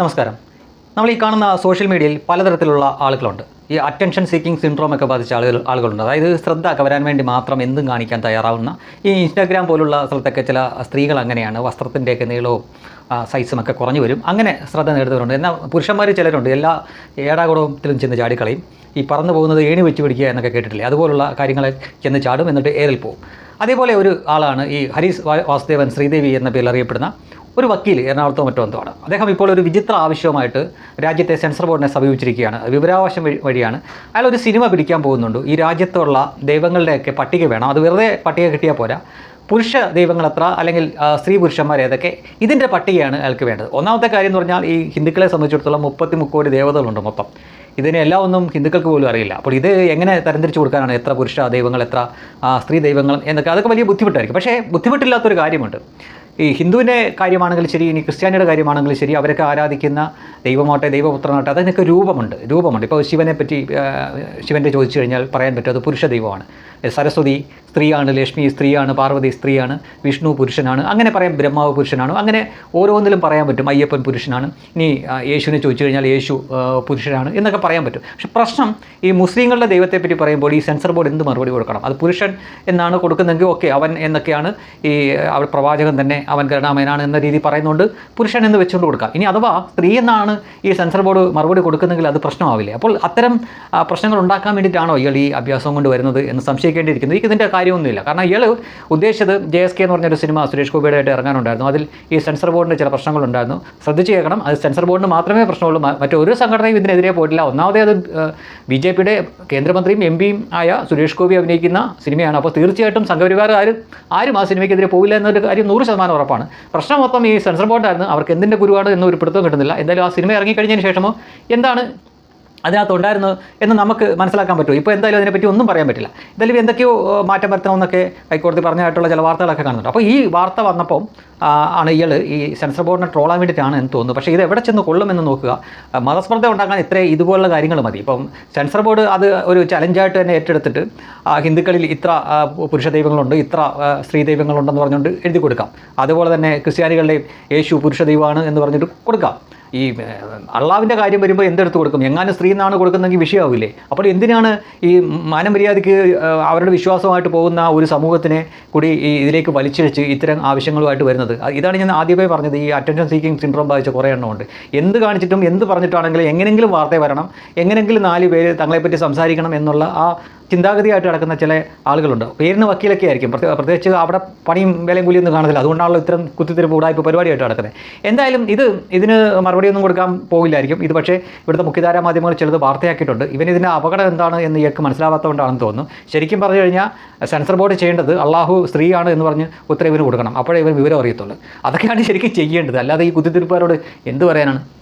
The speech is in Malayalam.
നമസ്കാരം. നമ്മൾ ഈ കാണുന്ന സോഷ്യൽ മീഡിയയിൽ പലതരത്തിലുള്ള ആളുകളുണ്ട്. ഈ അറ്റൻഷൻ സീക്കിംഗ് സിൻഡ്രോം ഒക്കെ ബാധിച്ച ആളുകൾ ആളുകളുണ്ട്. അതായത് ശ്രദ്ധ കവരാൻ വേണ്ടി മാത്രം എന്തും കാണിക്കാൻ തയ്യാറാവുന്ന ഈ ഇൻസ്റ്റാഗ്രാം പോലുള്ള സ്ഥലത്തൊക്കെ ചില സ്ത്രീകൾ അങ്ങനെയാണ്. വസ്ത്രത്തിന്റെയൊക്കെ നീളവും സൈസുമൊക്കെ കുറഞ്ഞു വരും. അങ്ങനെ ശ്രദ്ധ നേടുന്നവരുണ്ട്. എന്നാൽ പുരുഷന്മാർ ചിലരുണ്ട്. എല്ലാ ഏടാകുടത്തിലും ചെന്ന് ചാടിക്കളയും. ഈ പറന്നു പോകുന്നത് ഏണി വെച്ച് പിടിക്കുക എന്നൊക്കെ കേട്ടിട്ടില്ലേ? അതുപോലുള്ള കാര്യങ്ങളെ ചെന്ന് ചാടും എന്നിട്ട് ഏറിൽ പോകും അതേപോലെ ഒരു ആളാണ് ഈ ഹരീസ് വാസുദേവൻ ശ്രീദേവി എന്ന പേരിൽ അറിയപ്പെടുന്ന ഒരു വക്കീൽ എറണാകുളത്തോ മറ്റോ എന്തോ ആണ്. അദ്ദേഹം ഇപ്പോൾ ഒരു വിചിത്ര ആവശ്യവുമായിട്ട് രാജ്യത്തെ സെൻസർ ബോർഡിനെ സമീപിച്ചിരിക്കുകയാണ്. വിവരാവകാശം വഴി വഴിയാണ്. അയാൾ ഒരു സിനിമ പിടിക്കാൻ പോകുന്നുണ്ട്. ഈ രാജ്യത്തുള്ള ദൈവങ്ങളുടെയൊക്കെ പട്ടിക വേണം. അത് വെറുതെ പട്ടിക കിട്ടിയാൽ പോരാ. പുരുഷ ദൈവങ്ങൾ എത്ര? അല്ലെങ്കിൽ സ്ത്രീ പുരുഷന്മാർ ഏതൊക്കെ? ഇതിന്റെ പട്ടികയാണ് അയാൾക്ക് വേണ്ടത്. ഒന്നാമത്തെ കാര്യം എന്ന് പറഞ്ഞാൽ ഈ ഹിന്ദുക്കളെ സംബന്ധിച്ചിടത്തോളം മുപ്പത്തി മുക്കോടി ദേവതകളുണ്ട് മൊത്തം. ഇതിനെ എല്ലാം ഒന്നും ഹിന്ദുക്കൾക്ക് പോലും അറിയില്ല. അപ്പോൾ ഇത് എങ്ങനെ തരംതിരിച്ച് കൊടുക്കാനാണ്? എത്ര പുരുഷ ദൈവങ്ങൾ എത്ര സ്ത്രീ ദൈവങ്ങൾ എന്നൊക്കെ. അതൊക്കെ വലിയ ബുദ്ധിമുട്ടായിരിക്കും. പക്ഷേ ബുദ്ധിമുട്ടില്ലാത്തൊരു കാര്യമുണ്ട്. ഈ ഹിന്ദുവിന്റെ കാര്യമാണെങ്കിലും ശരി ഇനി ക്രിസ്ത്യാനിയുടെ കാര്യമാണെങ്കിലും ശരി അവരൊക്കെ ആരാധിക്കുന്ന ദൈവമാട്ടെ ദൈവപുത്രനാട്ടെ അതിനൊക്കെ രൂപമുണ്ട് രൂപമുണ്ട്. ഇപ്പോൾ ശിവനെ പറ്റി ശിവന്റെ ചോദിച്ചു കഴിഞ്ഞാൽ പറയാൻ പറ്റും അത് പുരുഷ ദൈവമാണ് സരസ്വതി സ്ത്രീയാണ് ലക്ഷ്മി സ്ത്രീയാണ് പാർവതി സ്ത്രീയാണ് വിഷ്ണു പുരുഷനാണ് അങ്ങനെ പറയാം ബ്രഹ്മാവ് പുരുഷനാണ് അങ്ങനെ ഓരോന്നിലും പറയാൻ പറ്റും. അയ്യപ്പൻ പുരുഷനാണ് ഇനി യേശുവിനെ ചോദിച്ചു കഴിഞ്ഞാൽ യേശു പുരുഷനാണ് എന്നൊക്കെ പറയാൻ പറ്റും. പക്ഷെ പ്രശ്നം ഈ മുസ്ലിങ്ങളുടെ ദൈവത്തെപ്പറ്റി പറയുമ്പോൾ ഈ സെൻസർ ബോർഡ് എന്ത് മറുപടി കൊടുക്കണം? അത് പുരുഷൻ എന്നാണ് കൊടുക്കുന്നതെങ്കിൽ ഓക്കെ അവൻ എന്നൊക്കെയാണ് ഈ അവർ പ്രവാചകൻ തന്നെ അവൻ കരുണാമയനാണ് എന്ന രീതി പറയുന്നുണ്ട് പുരുഷൻ എന്ന് വെച്ചുകൊണ്ട് കൊടുക്കാം. ഇനി അഥവാ സ്ത്രീ എന്നാണ് ഈ സെൻസർ ബോർഡ് മറുപടി കൊടുക്കുന്നെങ്കിൽ അത് പ്രശ്നമാവില്ലേ? അപ്പോൾ അത്തരം പ്രശ്നങ്ങൾ ഉണ്ടാക്കാൻ വേണ്ടിയിട്ടാണോ ഇയാൾ ഈ അഭ്യാസം കൊണ്ട് വരുന്നത് എന്ന് സംശയിക്കേണ്ടിയിരിക്കുന്നു എനിക്ക് ഇതിന്റെ കാര്യമൊന്നുമില്ല. കാരണം ഇയാൾ ഉദ്ദേശിച്ചത് ജെ എസ് കെ എന്ന് പറഞ്ഞൊരു സിനിമ സുരേഷ് ഗോപിയുടെ ഇറങ്ങാനുണ്ടായിരുന്നു. അതിൽ ഈ സെൻസർ ബോർഡിന്റെ ചില പ്രശ്നങ്ങളുണ്ടായിരുന്നു. ശ്രദ്ധിച്ച് കേൾക്കണം അത് സെൻസർ ബോർഡിന് മാത്രമേ പ്രശ്നമുള്ളൂ. മറ്റൊരു സംഘടനയും ഇതിനെതിരെ പോയിട്ടില്ല. ഒന്നാമതേ അത് ബി ജെ പിയുടെ കേന്ദ്രമന്ത്രിയും എം പിയും ആയ സുരേഷ് ഗോപി അഭിനയിക്കുന്ന സിനിമയാണ്. അപ്പോൾ തീർച്ചയായിട്ടും സംഘപരിവാർ ആരും ആരും ആ സിനിമയ്ക്കെതിരെ പോയില്ല എന്നൊരു കാര്യം നൂറ് ശതമാനം ഉറപ്പാണ്. പ്രശ്നം മൊത്തം ഈ സെൻസർ ബോർഡായിരുന്നു അവർക്ക് എന്തിന്റെ ഗുരുവാണ് എന്നൊരു പിടുത്തം കിട്ടുന്നില്ല. എന്തായാലും ആ സിനിമ ഇറങ്ങിക്കഴിഞ്ഞതിന് ശേഷമോ എന്താണ് അതിനകത്തുണ്ടായിരുന്നു എന്ന് നമുക്ക് മനസ്സിലാക്കാൻ പറ്റും. ഇപ്പോൾ എന്തായാലും അതിനെപ്പറ്റി ഒന്നും പറയാൻ പറ്റില്ല. എന്തായാലും എന്തൊക്കെയോ മാറ്റം വരുത്തണമെന്നൊക്കെ ഹൈക്കോടതി പറഞ്ഞതായിട്ടുള്ള ചില വാർത്തകളൊക്കെ കാണുന്നുണ്ട്. അപ്പോൾ ഈ വാർത്ത വന്നപ്പോൾ ആണ് ഇയാൾ ഈ സെൻസർ ബോർഡിനെ ട്രോളാൻ വേണ്ടിയിട്ടാണ് എന്ന് തോന്നുന്നു. പക്ഷേ ഇത് എവിടെ ചെന്ന് കൊള്ളുമെന്ന് നോക്കുക. മതസ്പർദ്ധ ഉണ്ടാക്കാൻ ഇത്രേ ഇതുപോലുള്ള കാര്യങ്ങൾ മതി. ഇപ്പം സെൻസർ ബോർഡ് അത് ഒരു ചലഞ്ചായിട്ട് തന്നെ ഏറ്റെടുത്തിട്ട് ഹിന്ദുക്കളിൽ ഇത്ര പുരുഷ ദൈവങ്ങളുണ്ട് ഇത്ര സ്ത്രീ ദൈവങ്ങളുണ്ടെന്ന് പറഞ്ഞുകൊണ്ട് എഴുതി കൊടുക്കാം. അതുപോലെ തന്നെ ക്രിസ്ത്യാനികളുടെയും യേശു പുരുഷ ദൈവമാണ് എന്ന് പറഞ്ഞിട്ട് കൊടുക്കാം. ഈ അള്ളാവിന്റെ കാര്യം വരുമ്പോൾ എന്തെടുത്ത് കൊടുക്കും? എങ്ങാനും സ്ത്രീ എന്നാണ് കൊടുക്കുന്നതെങ്കിൽ വിഷയമാവില്ലേ അപ്പോൾ എന്തിനാണ് ഈ മാനമര്യാദയ്ക്ക് അവരുടെ വിശ്വാസമായിട്ട് പോകുന്ന ഒരു സമൂഹത്തിനെ കൂടി ഈ ഇതിലേക്ക് വലിച്ചിഴച്ച് ഇത്തരം ആവശ്യങ്ങളുമായിട്ട് വരുന്നത്? ഇതാണ് ഞാൻ ആദ്യമേ പറഞ്ഞത്. ഈ അറ്റൻഷൻ സീക്കിംഗ് സിൻഡ്രോം ബാധിച്ച കുറേ എണ്ണമുണ്ട് എന്ത് കാണിച്ചിട്ടും എന്ത് പറഞ്ഞിട്ടാണെങ്കിലും എങ്ങനെങ്കിലും വാർത്ത വരണം. എങ്ങനെങ്കിലും നാല് പേര് തങ്ങളെപ്പറ്റി സംസാരിക്കണം എന്നുള്ള ആ ചിന്താഗതിയായിട്ട് നടക്കുന്ന ചില ആളുകളുണ്ട്. പേരിന് വക്കീലൊക്കെ ആയിരിക്കും. പ്രത്യേക പ്രത്യേകിച്ച് അവിടെ പണിയും വിലയും കൂലിയൊന്നും കാണത്തില്ല. അതുകൊണ്ടാണല്ലോ ഇത്തരം കുത്തിത്തിരിപ്പ് ഉടായ്പ പരിപാടിയായിട്ട് നടക്കുന്നത്. എന്തായാലും ഇത് ഇതിന് മറുപടിയൊന്നും കൊടുക്കാൻ പോകില്ലായിരിക്കും ഇത് പക്ഷേ ഇവിടുത്തെ മുഖ്യധാര മാധ്യമങ്ങൾ ചിലത് വാർത്തയാക്കിയിട്ടുണ്ട്. ഇവൻ ഇതിന്റെ അപകടം എന്താണ് എന്ന് ഇയാൾക്ക് മനസ്സിലാവാത്തതുകൊണ്ടാണെന്ന് തോന്നുന്നു. ശരിക്കും പറഞ്ഞു കഴിഞ്ഞാൽ സെൻസർ ബോർഡ് ചെയ്യേണ്ടത് അള്ളാഹു സ്ത്രീയാണ് എന്ന് പറഞ്ഞ് ഉത്തരവിന് കൊടുക്കണം. അപ്പോഴേ ഇവൻ വിവരം അറിയത്തുള്ളൂ. അതൊക്കെയാണ് ശരിക്കും ചെയ്യേണ്ടത്. അല്ലാതെ ഈ കുത്തിത്തിരിപ്പുകാരോട് എന്ത് പറയാനാണ്?